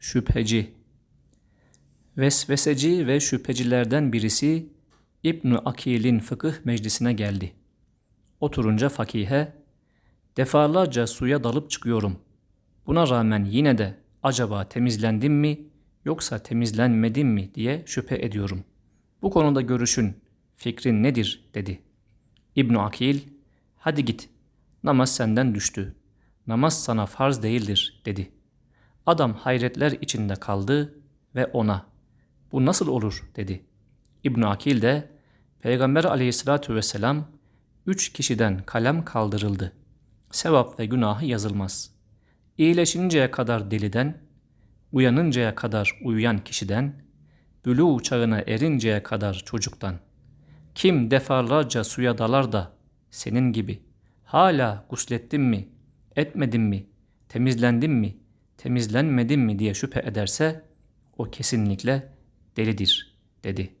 şüpheci. Vesveseci ve şüphecilerden birisi İbn Akil'in fıkıh meclisine geldi. Oturunca fakihe, defalarca suya dalıp çıkıyorum. Buna rağmen yine de acaba temizlendim mi yoksa temizlenmedim mi diye şüphe ediyorum. Bu konuda görüşün, fikrin nedir dedi. İbn Akil, hadi git, namaz senden düştü. Namaz sana farz değildir dedi. Adam hayretler içinde kaldı ve ona, bu nasıl olur dedi. İbn Akil de, Peygamber aleyhissalatü vesselam, üç kişiden kalem kaldırıldı. Sevap ve günahı yazılmaz. İyileşinceye kadar deliden, uyanıncaya kadar uyuyan kişiden, bülû çağına erinceye kadar çocuktan. Kim defalarca suya dalar da senin gibi hala guslettin mi, etmedin mi, temizlendin mi, temizlenmedin mi diye şüphe ederse o kesinlikle delidir dedi.''